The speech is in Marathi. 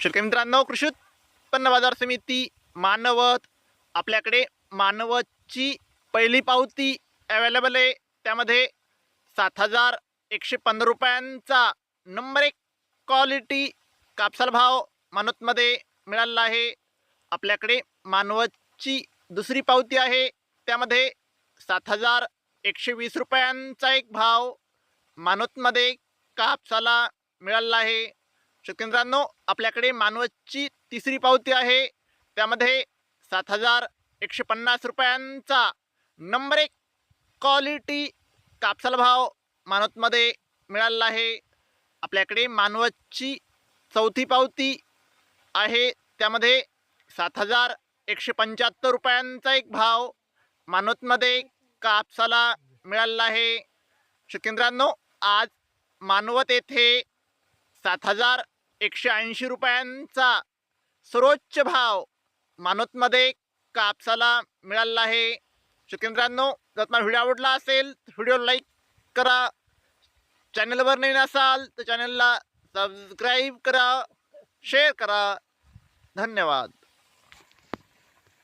शेतकरी मित्रांनो कृषी उत्पन्न बाजार समिती मानवत आपल्याकडे मानवतची पहिली पावती अवेलेबल आहे. त्यामध्ये सात हजार एकशे पंधरा रुपयांचा नंबर एक क्वालिटी कापसाला भाव मानवतमध्ये मिळालेला आहे. आपल्याकडे मानवतची दुसरी पावती आहे. त्यामध्ये सात हजार एकशे वीस रुपयांचा एक भाव मानवतमध्ये कापसाला मिळालेला आहे. शेतकरी आपल्याकडे मानवतची तिसरी पावती आहे. त्यामध्ये सात हजार एकशे पन्नास रुपयांचा नंबर एक क्वालिटी कापसाला भाव मानवतमध्ये मिळालेला आहे. आपल्याकडे मानवतची चौथी पावती आहे. त्यामध्ये सात हजार एकशे पंच्याहत्तर रुपयांचा एक भाव मानवतमध्ये कापसाला मिळालेला आहे. शेतकऱ्यांनो आज मानवत येथे सात हजार एकशे ऐंशी रुपयांचा सर्वोच्च भाव मानवतमध्ये कापसाला मिळालेला आहे. शेतकऱ्यांनो जर तुम्हाला व्हिडिओ आवडला असेल तर व्हिडिओ लाईक करा. चॅनलवर नवीन असाल तर चॅनलला सबस्क्राईब करा शेअर करा. धन्यवाद.